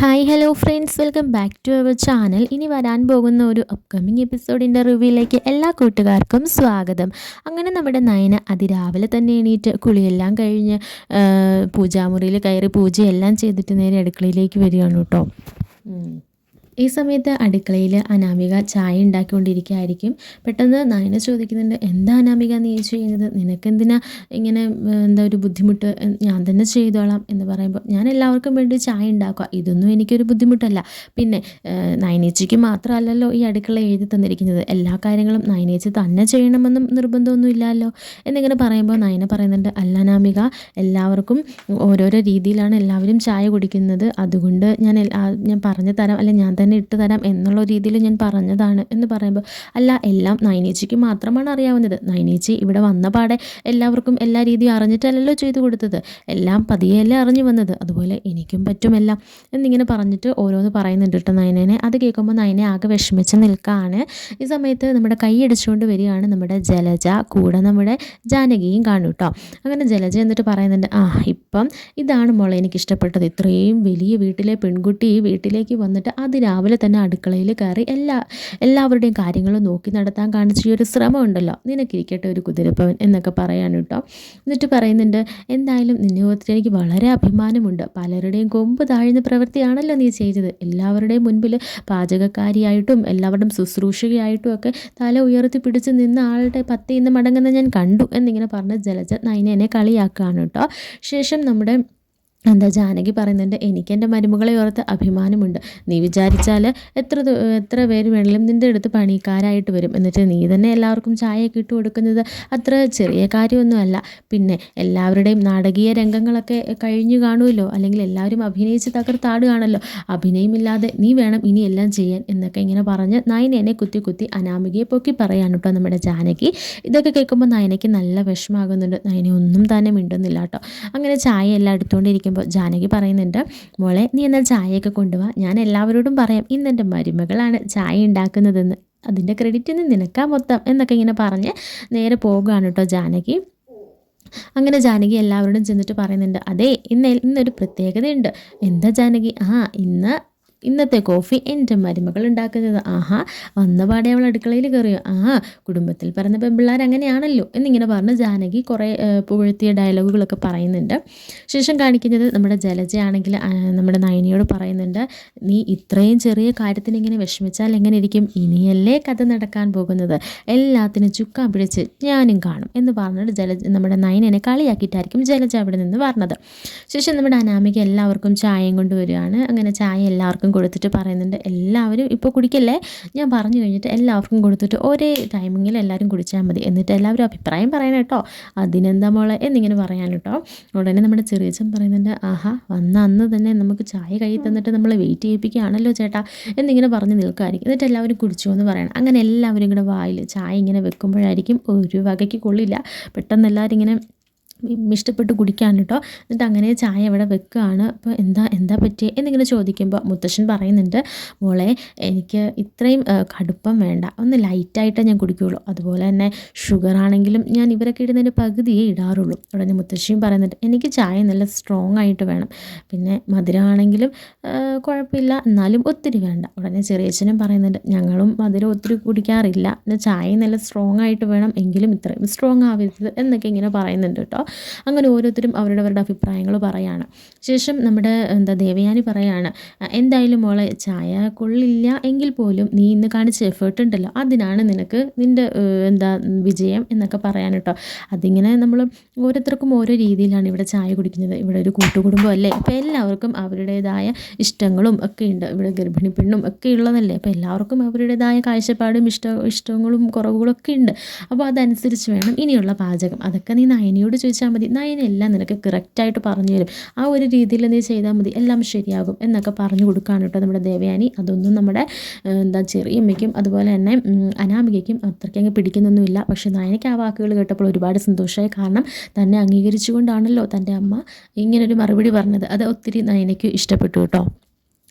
Hi hello friends welcome back to our channel ഇനി വരാൻ പോകുന്ന ഒരു അപ്കമിങ് എപ്പിസോഡിന്റെ റിവ്യൂയിലേക്ക് എല്ലാ കൂട്ടുകാർക്കും സ്വാഗതം. അങ്ങനെ നമ്മുടെ നയന അതിരാവിലെ തന്നെ എണീറ്റ് കുളിയെല്ലാം കഴിഞ്ഞ് പൂജാമുറിയിൽ കയറി പൂജയെല്ലാം ചെയ്തിട്ട് നേരെ അടുക്കളയിലേക്ക് വരികയാണ് കേട്ടോ. ഈ സമയത്ത് അടുക്കളയിൽ അനാമിക ചായ ഉണ്ടാക്കിക്കൊണ്ടിരിക്കുകയായിരിക്കും. പെട്ടെന്ന് നയന ചോദിക്കുന്നുണ്ട് എന്താ അനാമിക നീ ചെയ്യുന്നത്? നിനക്കെന്തിനാ ഇങ്ങനെ എന്താ ഒരു ബുദ്ധിമുട്ട്? ഞാൻ തന്നെ ചെയ്തോളാം. എന്ന് പറയുമ്പോൾ ഞാൻ എല്ലാവർക്കും വേണ്ടി ചായ ഉണ്ടാക്കുക. ഇതൊന്നും എനിക്കൊരു ബുദ്ധിമുട്ടല്ല. പിന്നെ നയനേച്ചിക്ക് മാത്രമല്ലല്ലോ ഈ അടുക്കള എഴുതി തന്നിരിക്കുന്നത്. എല്ലാ കാര്യങ്ങളും നയനേച്ചി തന്നെ ചെയ്യണമെന്നും നിർബന്ധമൊന്നും ഇല്ലല്ലോ. എന്നിങ്ങനെ പറയുമ്പോൾ നയന പറയുന്നുണ്ട് അല്ല അനാമിക എല്ലാവർക്കും ഓരോരോ രീതിയിലാണ് എല്ലാവരും ചായ കുടിക്കുന്നത്. അതുകൊണ്ട് ഞാൻ ഞാൻ പറഞ്ഞു തരാം അല്ലെ ഞാൻ തന്നെ തന്നെ ഇട്ട് തരാം എന്നുള്ള രീതിയിൽ ഞാൻ പറഞ്ഞതാണ് എന്ന് പറയുമ്പോൾ അല്ല എല്ലാം നൈനേച്ചിക്ക് മാത്രമാണ് അറിയാവുന്നത്. നൈനേച്ചി ഇവിടെ വന്ന പാടെ എല്ലാവർക്കും എല്ലാ രീതിയും അറിഞ്ഞിട്ടല്ലല്ലോ ചെയ്തു കൊടുത്തത്. എല്ലാം പതിയെല്ലാം അറിഞ്ഞു വന്നത്. അതുപോലെ എനിക്കും പറ്റുമല്ല എന്നിങ്ങനെ പറഞ്ഞിട്ട് ഓരോന്ന് പറയുന്നുണ്ട് കേട്ടോ നയനേനെ അത് കേൾക്കുമ്പോൾ നയനെ ആകെ വിഷമിച്ച് നിൽക്കുകയാണ് ഈ സമയത്ത് നമ്മുടെ കൈയടിച്ചുകൊണ്ട് വരികയാണ് നമ്മുടെ ജലജ. കൂടെ നമ്മുടെ ജാനകിയും കാണും കേട്ടോ. അങ്ങനെ ജലജ എന്നിട്ട് പറയുന്നുണ്ട് ആ ഇപ്പം ഇതാണ് മോളെ എനിക്ക് ഇഷ്ടപ്പെട്ടത് ഇത്രയും വലിയ വീട്ടിലെ പെൺകുട്ടി ഈ വീട്ടിലേക്ക് വന്നിട്ട് അതിരാ രാവിലെ തന്നെ അടുക്കളയിൽ കയറി എല്ലാ എല്ലാവരുടെയും കാര്യങ്ങളും നോക്കി നടത്താൻ കാണിച്ച ഈ ഒരു ശ്രമം ഉണ്ടല്ലോ നിനക്കിരിക്കട്ടെ ഒരു കുതിരപ്പവൻ എന്നൊക്കെ പറയാൻ കേട്ടോ. എന്നിട്ട് പറയുന്നുണ്ട് എന്തായാലും നിന്നെ ഓർത്തിട്ട് എനിക്ക് വളരെ അഭിമാനമുണ്ട്. പലരുടെയും കൊമ്പ് താഴ്ന്ന പ്രവൃത്തിയാണല്ലോ നീ ചെയ്തത്. എല്ലാവരുടെയും മുൻപിൽ പാചകക്കാരിയായിട്ടും എല്ലാവരുടെയും ശുശ്രൂഷകയായിട്ടും ഒക്കെ തല ഉയർത്തി പിടിച്ച് നിന്ന ആളുടെ പത്തി നിന്ന് മടങ്ങുന്ന ഞാൻ കണ്ടു എന്നിങ്ങനെ പറഞ്ഞ് ജലജ നൈനെ കളിയാക്കുകയാണ് കേട്ടോ. ശേഷം നമ്മുടെ എന്താ ജാനകി പറയുന്നുണ്ട് എനിക്ക് എന്റെ മരുമകളെ ഓർത്ത് അഭിമാനമുണ്ട്. നീ വിചാരിച്ചാൽ എത്ര എത്ര പേര് വേണമെങ്കിലും നിന്റെ അടുത്ത് പണിക്കാരായിട്ട് വരും. എന്നിട്ട് നീ തന്നെ എല്ലാവർക്കും ചായയൊക്കെ ഇട്ട് കൊടുക്കുന്നത് അത്ര ചെറിയ കാര്യമൊന്നുമല്ല. പിന്നെ എല്ലാവരുടെയും നാടകീയ രംഗങ്ങളൊക്കെ കഴിഞ്ഞു കാണുമല്ലോ. അല്ലെങ്കിൽ എല്ലാവരും അഭിനയിച്ച് തകർത്താടുകയാണല്ലോ. അഭിനയമില്ലാതെ നീ വേണം ഇനി എല്ലാം ചെയ്യാൻ. എന്നൊക്കെ ഇങ്ങനെ പറഞ്ഞ് നയനേനെ കുത്തി കുത്തി അനാമികയെ പൊക്കി പറയാണ് കേട്ടോ നമ്മുടെ ജാനകി. ഇതൊക്കെ കേൾക്കുമ്പോൾ നയനയ്ക്ക് നല്ല വിഷമാകുന്നുണ്ട് നയനെ ഒന്നും തന്നെ മിണ്ടുന്നില്ല കേട്ടോ. അങ്ങനെ ചായ എല്ലാം എടുത്തുകൊണ്ടിരിക്കുമ്പോൾ പറയുമ്പോൾ ജാനകി പറയുന്നുണ്ട് മോളെ നീ എന്നാൽ ചായയൊക്കെ കൊണ്ടുപോവാ ഞാൻ എല്ലാവരോടും പറയാം ഇന്ന് എന്റെ മരുമകളാണ് ചായ ഉണ്ടാക്കുന്നതെന്ന് അതിന്റെ ക്രെഡിറ്റ് ഇന്ന് നിനക്കാ മൊത്തം എന്നൊക്കെ ഇങ്ങനെ പറഞ്ഞ് നേരെ പോകുകയാണ് കേട്ടോ ജാനകി. അങ്ങനെ ജാനകി എല്ലാവരോടും ചെന്നിട്ട് പറയുന്നുണ്ട് അതെ ഇന്ന് ഇന്നൊരു പ്രത്യേകതയുണ്ട്. എന്താ ജാനകി? ആ ഇന്ന് ഇന്നത്തെ കോഫി എന്റെ മരുമകൾ ഉണ്ടാക്കുന്നത്. ആഹാ വന്ന പാടെ അവൾ അടുക്കളയിൽ കയറിയോ? ആ കുടുംബത്തിൽ പറഞ്ഞ പെമ്പിള്ളാർ അങ്ങനെയാണല്ലോ എന്നിങ്ങനെ പറഞ്ഞ് ജാനകി കുറേ പുകഴ്ത്തിയ ഡയലോഗുകളൊക്കെ പറയുന്നുണ്ട്. ശേഷം കാണിക്കുന്നത് നമ്മുടെ ജലജയാണെങ്കിൽ നമ്മുടെ നയനിയോട് പറയുന്നുണ്ട് നീ ഇത്രയും ചെറിയ കാര്യത്തിന് ഇങ്ങനെ വിഷമിച്ചാൽ എങ്ങനെ ഇരിക്കും ഇനിയല്ലേ കഥ നടക്കാൻ പോകുന്നത്. എല്ലാത്തിനും ചുക്കാൻ പിടിച്ച് ഞാനും കാണും എന്ന് പറഞ്ഞിട്ട് ജലജ നമ്മുടെ നയനെ കളിയാക്കിയിട്ടായിരിക്കും ജലജ അവിടെ നിന്ന് പറഞ്ഞത് ശേഷം നമ്മുടെ അനാമിക എല്ലാവർക്കും ചായയും കൊണ്ടുവരികയാണ് അങ്ങനെ ചായ എല്ലാവർക്കും എല്ലാവർക്കും കൊടുത്തിട്ട് പറയുന്നുണ്ട്. എല്ലാവരും ഇപ്പോൾ കുടിക്കല്ലേ? ഞാൻ പറഞ്ഞു കഴിഞ്ഞിട്ട് എല്ലാവർക്കും കൊടുത്തിട്ട് ഒരേ ടൈമിങ്ങിൽ എല്ലാവരും കുടിച്ചാൽ മതി എന്നിട്ട് എല്ലാവരും അഭിപ്രായം പറയണം കേട്ടോ. അതിനെന്താ മോളെ? എന്നിങ്ങനെ പറയാൻ കേട്ടോ. ഉടനെ നമ്മുടെ ചെറിയച്ചൻ പറയുന്നുണ്ട് ആഹാ വന്ന അന്ന് തന്നെ നമുക്ക് ചായ കൈ തന്നിട്ട് നമ്മൾ വെയിറ്റ് ചെയ്യിപ്പിക്കുകയാണല്ലോ ചേട്ടാ. എന്നിങ്ങനെ പറഞ്ഞ് നിൽക്കുമായിരിക്കും എന്നിട്ട് എല്ലാവരും കുടിച്ചു എന്ന് പറയണം. അങ്ങനെ എല്ലാവരും ഇങ്ങനെ വായിൽ ചായ ഇങ്ങനെ വെക്കുമ്പോഴായിരിക്കും ഒരു വകയ്ക്ക് കൊള്ളില്ല. പെട്ടെന്ന് എല്ലാവരും ഇങ്ങനെ ഇഷ്ടപ്പെട്ട് കുടിക്കാൻ കേട്ടോ. എന്നിട്ട് അങ്ങനെ ചായ ഇവിടെ വെക്കുകയാണ് അപ്പോൾ എന്താ എന്താ പറ്റിയത് എന്നിങ്ങനെ ചോദിക്കുമ്പോൾ മുത്തശ്ശൻ പറയുന്നുണ്ട് മോളെ എനിക്ക് ഇത്രയും കടുപ്പം വേണ്ട. ഒന്ന് ലൈറ്റായിട്ടേ ഞാൻ കുടിക്കുകയുള്ളൂ അതുപോലെ തന്നെ ഷുഗർ ആണെങ്കിലും ഞാൻ ഇവരൊക്കെ ഇടുന്നതിന്റെ പകുതിയേ ഇടാറുള്ളൂ. ഉടനെ മുത്തശ്ശിയും പറയുന്നുണ്ട് എനിക്ക് ചായ നല്ല സ്ട്രോങ് ആയിട്ട് വേണം. പിന്നെ മധുരമാണെങ്കിലും കുഴപ്പമില്ല. എന്നാലും ഒത്തിരി വേണ്ട. ഉടനെ ചെറിയച്ഛനും പറയുന്നുണ്ട് ഞങ്ങളും മധുരം ഒത്തിരി കുടിക്കാറില്ല. ചായ നല്ല സ്ട്രോങ് ആയിട്ട് വേണം. എങ്കിലും ഇത്രയും സ്ട്രോങ് ആവരുത് എന്നൊക്കെ ഇങ്ങനെ പറയുന്നുണ്ട് കേട്ടോ. അങ്ങനെ ഓരോരുത്തരും അവരുടെ അഭിപ്രായങ്ങൾ പറയാണ്. ശേഷം നമ്മുടെ എന്താ ദേവയാനി പറയാണ് എന്തായാലും മോളെ ചായ കൊള്ളില്ല എങ്കിൽ പോലും നീ ഇന്ന് കാണിച്ച എഫേർട്ട് ഉണ്ടല്ലോ അതിനാണ് നിനക്ക് നിന്റെ എന്താ വിജയം എന്നൊക്കെ പറയാൻ കേട്ടോ. അതിങ്ങനെ നമ്മൾ ഓരോരുത്തർക്കും ഓരോ രീതിയിലാണ് ഇവിടെ ചായ കുടിക്കുന്നത്. ഇവിടെ ഒരു കൂട്ടുകുടുംബം അല്ലേ? അപ്പോൾ എല്ലാവർക്കും അവരുടേതായ ഇഷ്ടങ്ങളും ഒക്കെ ഉണ്ട്. ഇവിടെ ഗർഭിണി പെണ്ണും ഒക്കെ ഉള്ളതല്ലേ? അപ്പോൾ എല്ലാവർക്കും അവരുടേതായ കാഴ്ചപ്പാടും ഇഷ്ട ഇഷ്ടങ്ങളും കുറവുകളൊക്കെ ഉണ്ട്. അപ്പോൾ അതനുസരിച്ച് വേണം ഇനിയുള്ള പാചകം. അതൊക്കെ നീ നയനിയോട് ചോദിച്ചു ചോദിച്ചാൽ മതി നയനെല്ലാം നിനക്ക് കറക്റ്റായിട്ട് പറഞ്ഞു തരും. ആ ഒരു രീതിയിൽ നീ ചെയ്താൽ മതി എല്ലാം ശരിയാകും എന്നൊക്കെ പറഞ്ഞു കൊടുക്കുകയാണ് കേട്ടോ നമ്മുടെ ദേവയാനി. അതൊന്നും നമ്മുടെ എന്താ ചെറിയമ്മയ്ക്കും അതുപോലെ തന്നെ അനാമികയ്ക്കും അത്രയ്ക്കങ്ങ് പിടിക്കുന്നൊന്നുമില്ല. പക്ഷേ നയനയ്ക്ക് ആ വാക്കുകൾ കേട്ടപ്പോൾ ഒരുപാട് സന്തോഷമായി. കാരണം തന്നെ അംഗീകരിച്ചുകൊണ്ടാണല്ലോ തന്റെ അമ്മ ഇങ്ങനൊരു മറുപടി പറഞ്ഞത്. അത് ഒത്തിരി നയനയ്ക്ക് ഇഷ്ടപ്പെട്ടു കേട്ടോ.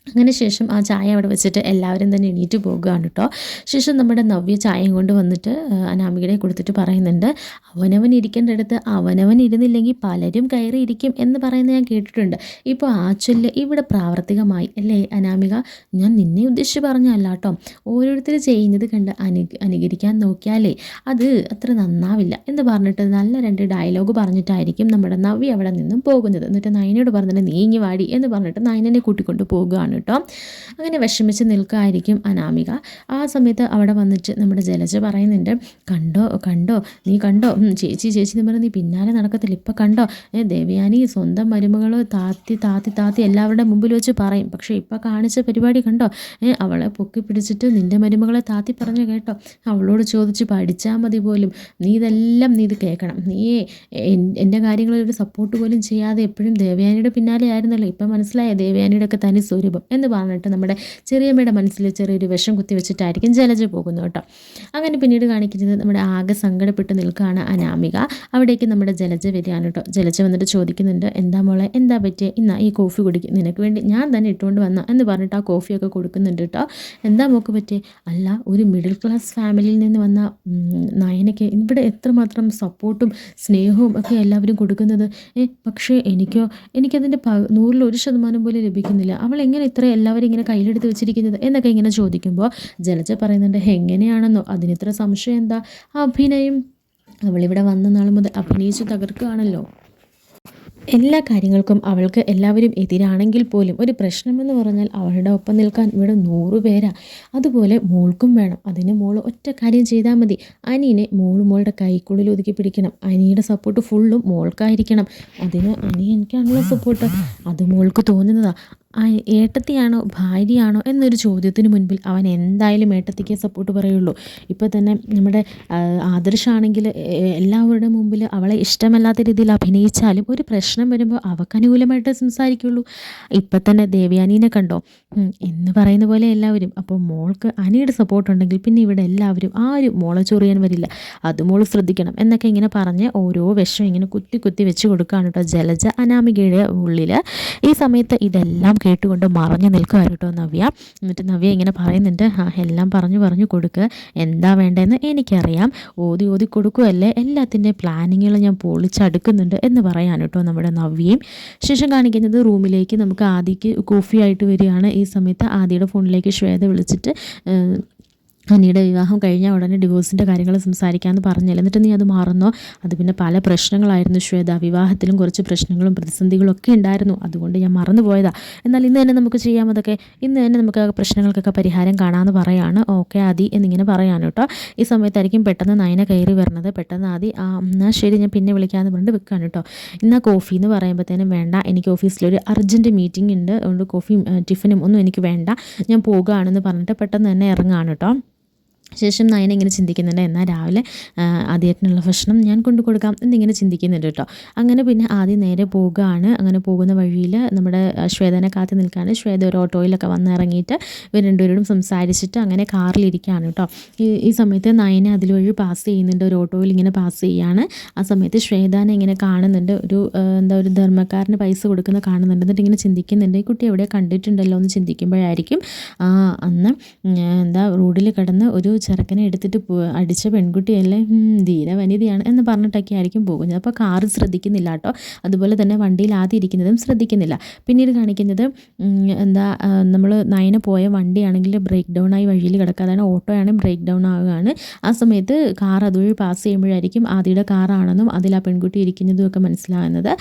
അങ്ങനെ ശേഷം ആ ചായ അവിടെ വെച്ചിട്ട് എല്ലാവരും തന്നെ എണീറ്റ് പോകുകയാണ് കേട്ടോ. ശേഷം നമ്മുടെ നവ്യ ചായയും കൊണ്ട് വന്നിട്ട് അനാമികയുടെ കൊടുത്തിട്ട് പറയുന്നുണ്ട് അവനവൻ ഇരിക്കേണ്ട അടുത്ത് അവനവൻ ഇരുന്നില്ലെങ്കിൽ പലരും കയറി ഇരിക്കും എന്ന് പറയുന്നത് ഞാൻ കേട്ടിട്ടുണ്ട്. ഇപ്പോൾ ആ ചൊല്ല് ഇവിടെ പ്രാവർത്തികമായി അല്ലേ അനാമിക? ഞാൻ നിന്നെ ഉദ്ദേശിച്ച് പറഞ്ഞല്ല കേട്ടോ. ഓരോരുത്തർ ചെയ്യുന്നത് കണ്ട് അനു അനുകരിക്കാൻ നോക്കിയാലേ അത് അത്ര നന്നാവില്ല. എന്ന് പറഞ്ഞിട്ട് നല്ല രണ്ട് ഡയലോഗ് പറഞ്ഞിട്ടായിരിക്കും നമ്മുടെ നവ്യ അവിടെ നിന്നും പോകുന്നത്. എന്നിട്ട് നയനോട് പറഞ്ഞിട്ട് നീങ്ങി വാടി എന്ന് പറഞ്ഞിട്ട് നയനെ കൂട്ടിക്കൊണ്ട് പോകുകയാണ് കേട്ടോ. അങ്ങനെ വിഷമിച്ച് നിൽക്കായിരിക്കും അനാമിക. ആ സമയത്ത് അവിടെ വന്നിട്ട് നമ്മുടെ ജലജ പറയുന്നുണ്ട് കണ്ടോ കണ്ടോ നീ കണ്ടോ? ചേച്ചി ചേച്ചി എന്ന് പറഞ്ഞാൽ നീ പിന്നാലെ നടക്കത്തില്ല. ഇപ്പം കണ്ടോ? ഏ ദേവയാനി സ്വന്തം മരുമകൾ താത്തി താത്തി താത്തി എല്ലാവരുടെ മുമ്പിൽ വെച്ച് പറയും. പക്ഷേ ഇപ്പം കാണിച്ച പരിപാടി കണ്ടോ? ഏ അവളെ പൊക്കി പിടിച്ചിട്ട് നിന്റെ മരുമകളെ താത്തി പറഞ്ഞു കേട്ടോ. അവളോട് ചോദിച്ച് പഠിച്ചാൽ മതി പോലും. നീ ഇതെല്ലാം നീ ഇത് കേൾക്കണം. നീ എന്റെ കാര്യങ്ങളിൽ ഒരു സപ്പോർട്ട് പോലും ചെയ്യാതെ എപ്പോഴും ദേവയാനിയുടെ പിന്നാലെ ആയിരുന്നല്ലോ. ഇപ്പം മനസ്സിലായ? ദേവയാനിയുടെ ഒക്കെ തനി സ്വരൂപം. എന്ന് പറഞ്ഞിട്ട് നമ്മുടെ ചെറിയമ്മയുടെ മനസ്സിൽ ചെറിയൊരു വിഷം കുത്തി വെച്ചിട്ടായിരിക്കും ജലജ പോകുന്നത് കേട്ടോ. അങ്ങനെ പിന്നീട് കാണിക്കുന്നത് നമ്മുടെ ആകെ സങ്കടപ്പെട്ട് നിൽക്കുകയാണ് അനാമിക. അവിടേക്ക് നമ്മുടെ ജലജ വരികയാണ് കേട്ടോ. ജലജ വന്നിട്ട് ചോദിക്കുന്നുണ്ട് എന്താ മോളെ എന്താ പറ്റിയ? ഇന്ന ഈ കോഫി കുടിക്കും. നിനക്ക് വേണ്ടി ഞാൻ തന്നെ ഇട്ടുകൊണ്ട് വന്ന എന്ന് പറഞ്ഞിട്ട് ആ കോഫിയൊക്കെ കൊടുക്കുന്നുണ്ട് കേട്ടോ. എന്താ മോക്ക് പറ്റിയ? അല്ല ഒരു മിഡിൽ ക്ലാസ് ഫാമിലിയിൽ നിന്ന് വന്ന നയനയ്ക്ക് ഇവിടെ എത്രമാത്രം സപ്പോർട്ടും സ്നേഹവും ഒക്കെ എല്ലാവരും കൊടുക്കുന്നത്? പക്ഷേ എനിക്കോ എനിക്കതിന്റെ നൂറിൽ ഒരു ശതമാനം പോലും ലഭിക്കുന്നില്ല. അവൾ എങ്ങനെ ഇത്ര എല്ലാവരും ഇങ്ങനെ കയ്യിലെടുത്ത് വെച്ചിരിക്കുന്നത് എന്നൊക്കെ ഇങ്ങനെ ചോദിക്കുമ്പോൾ ജലജ പറയുന്നുണ്ട് എങ്ങനെയാണെന്നോ? അതിനിത്ര സംശയം എന്താ? അഭിനയം അവളിവിടെ വന്ന നാൾ മുതൽ അഭിനയിച്ച് തകർക്കുകയാണല്ലോ. എല്ലാ കാര്യങ്ങൾക്കും അവൾക്ക് എല്ലാവരും എതിരാണെങ്കിൽ പോലും ഒരു പ്രശ്നമെന്ന് പറഞ്ഞാൽ അവളുടെ ഒപ്പം നിൽക്കാൻ ഇവിടെ നൂറ് പേരാ. അതുപോലെ മോൾക്കും വേണം. അതിന് മോൾ ഒറ്റ കാര്യം ചെയ്താൽ മതി. അനിയനെ മോൾ മോളുടെ കൈക്കുള്ളിൽ ഒതുക്കി പിടിക്കണം. അനിയുടെ സപ്പോർട്ട് ഫുള്ളും മോൾക്കായിരിക്കണം. അതിന് അനി എനിക്കാണല്ലോ സപ്പോർട്ട് അത് മോൾക്ക് തോന്നുന്നതാ. ഏട്ടത്തിയാണോ ഭാര്യയാണോ എന്നൊരു ചോദ്യത്തിന് മുൻപിൽ അവൻ എന്തായാലും ഏട്ടത്തിക്ക് സപ്പോർട്ട് പറയുള്ളൂ. ഇപ്പോൾ തന്നെ നമ്മുടെ ആദർശാണെങ്കിൽ എല്ലാവരുടെ മുമ്പിൽ അവളെ ഇഷ്ടമല്ലാത്ത രീതിയിൽ അഭിനയിച്ചാലും ഒരു പ്രശ്നം വരുമ്പോൾ അവൾക്ക് അനുകൂലമായിട്ട് സംസാരിക്കുള്ളൂ. ഇപ്പം തന്നെ ദേവയാനീനെ കണ്ടോ? എന്ന് പറയുന്ന പോലെ എല്ലാവരും. അപ്പോൾ മോൾക്ക് അനിയുടെ സപ്പോർട്ട് ഉണ്ടെങ്കിൽ പിന്നെ ഇവിടെ എല്ലാവരും ആരും മോളെ ചൊറിയാൻ വരില്ല. അത് മോൾ ശ്രദ്ധിക്കണം എന്നൊക്കെ ഇങ്ങനെ പറഞ്ഞ് ഓരോ വിഷം ഇങ്ങനെ കുത്തി കുത്തി വെച്ച് കൊടുക്കുകയാണ് കേട്ടോ ജലജ അനാമികയുടെ ഉള്ളിൽ ഈ സമയത്ത് ഇതെല്ലാം കേട്ടുകൊണ്ട് മറഞ്ഞു നിൽക്കുക കേട്ടോ നവ്യ. എന്നിട്ട് നവ്യ ഇങ്ങനെ പറയുന്നുണ്ട് ആ എല്ലാം പറഞ്ഞു പറഞ്ഞു കൊടുക്കുക എന്താ വേണ്ടതെന്ന് എനിക്കറിയാം. ഓതി ഓതി കൊടുക്കുകയല്ലേ എല്ലാത്തിന്റെ പ്ലാനിങ്ങുകൾ ഞാൻ പൊളിച്ചടുക്കുന്നുണ്ട് എന്ന് പറയാൻ കേട്ടോ നമ്മുടെ നവ്യയും. ശേഷം കാണിക്കുന്നത് റൂമിലേക്ക് നമുക്ക് ആദിക്ക് കോഫി ആയിട്ട് വരികയാണ്. ഈ സമയത്ത് ആദിയുടെ ഫോണിലേക്ക് ശ്വേത വിളിച്ചിട്ട് അനിയുടെ വിവാഹം കഴിഞ്ഞ ഉടനെ ഡിവോഴ്സിന്റെ കാര്യങ്ങൾ സംസാരിക്കാമെന്ന് പറഞ്ഞില്ല. എന്നിട്ട് നീ അത് മാറുന്നോ? അത് പിന്നെ പല പ്രശ്നങ്ങളായിരുന്നു ശ്വേത. വിവാഹത്തിലും കുറച്ച് പ്രശ്നങ്ങളും പ്രതിസന്ധികളും ഒക്കെ ഉണ്ടായിരുന്നു. അതുകൊണ്ട് ഞാൻ മറന്നു പോയതാ എന്നാൽ ഇന്ന് തന്നെ നമുക്ക് ചെയ്യാം അതൊക്കെ. ഇന്ന് തന്നെ നമുക്ക് പ്രശ്നങ്ങൾക്കൊക്കെ പരിഹാരം കാണാമെന്ന് പറയാണ്. ഓക്കെ ആദി എന്നിങ്ങനെ പറയാണ് കേട്ടോ. ഈ സമയത്തായിരിക്കും പെട്ടെന്ന് നയന കയറി വരുന്നത് പെട്ടെന്ന് ആദി ആ എന്നാൽ ശരി ഞാൻ പിന്നെ വിളിക്കാമെന്ന് പറഞ്ഞിട്ട് വെക്കാണ് കേട്ടോ. ഇന്നാ കോഫി എന്ന് പറയുമ്പോഴത്തേനും വേണ്ട. എനിക്ക് ഓഫീസിലൊരു അർജന്റ് മീറ്റിംഗ് ഉണ്ട്. അതുകൊണ്ട് കോഫിയും ടിഫിനും ഒന്നും എനിക്ക് വേണ്ട. ഞാൻ പോകുകയാണെന്ന് പറഞ്ഞിട്ട് പെട്ടെന്ന് തന്നെ ഇറങ്ങുകയാണ് കേട്ടോ. ശേഷം നയന ഇങ്ങനെ ചിന്തിക്കുന്നുണ്ട് എന്നാൽ രാവിലെ ആദ്യമായിട്ടുള്ള ഭക്ഷണം ഞാൻ കൊണ്ടു കൊടുക്കാം എന്നിങ്ങനെ ചിന്തിക്കുന്നുണ്ട് കേട്ടോ. അങ്ങനെ പിന്നെ ആദ്യം നേരെ പോവുകയാണ്. അങ്ങനെ പോകുന്ന വഴിയിൽ നമ്മുടെ ശ്വേതനെ കാത്തി നിൽക്കുകയാണ്. ശ്വേത ഒരു ഓട്ടോയിലൊക്കെ വന്ന് ഇറങ്ങിയിട്ട് ഇവർ രണ്ടുപേരോടും സംസാരിച്ചിട്ട് അങ്ങനെ കാറിലിരിക്കുകയാണ് കേട്ടോ. ഈ ഈ സമയത്ത് നയനെ അതിലുവഴി പാസ് ചെയ്യുന്നുണ്ട്. ഒരു ഓട്ടോയിൽ ഇങ്ങനെ പാസ് ചെയ്യുകയാണ് ആ സമയത്ത് ശ്വേതാനെ ഇങ്ങനെ കാണുന്നുണ്ട്. ഒരു എന്താ ഒരു ധർമ്മക്കാരന് പൈസ കൊടുക്കുന്ന കാണുന്നുണ്ട്. എന്നിട്ട് ഇങ്ങനെ ചിന്തിക്കുന്നുണ്ട്. ഈ കുട്ടി എവിടെ കണ്ടിട്ടുണ്ടല്ലോ? എന്ന് ചിന്തിക്കുമ്പോഴായിരിക്കും അന്ന് എന്താ റോഡിൽ കിടന്ന് ഒരു ചെറുക്കനെ എടുത്തിട്ട് അടിച്ച പെൺകുട്ടിയല്ലേ? ധീര വനിതയാണ് എന്ന് പറഞ്ഞിട്ടൊക്കെ ആയിരിക്കും പോകുന്നത്. അപ്പോൾ കാറ് ശ്രദ്ധിക്കുന്നില്ല കേട്ടോ. അതുപോലെ തന്നെ വണ്ടിയിൽ ആദ്യം ഇരിക്കുന്നതും ശ്രദ്ധിക്കുന്നില്ല. പിന്നീട് കാണിക്കുന്നത് എന്താ നമ്മൾ നയന പോയ വണ്ടിയാണെങ്കിൽ ബ്രേക്ക് ഡൗൺ ആയി വഴിയിൽ കിടക്കുക അതാണ് ഓട്ടോ ബ്രേക്ക് ഡൗൺ ആവുകയാണ്. ആ സമയത്ത് കാർ അതുവഴി പാസ് ചെയ്യുമ്പോഴായിരിക്കും ആദ്യയുടെ കാറാണെന്നും അതിൽ ആ പെൺകുട്ടി ഇരിക്കുന്നതും ഒക്കെ മനസ്സിലാകുന്നത്.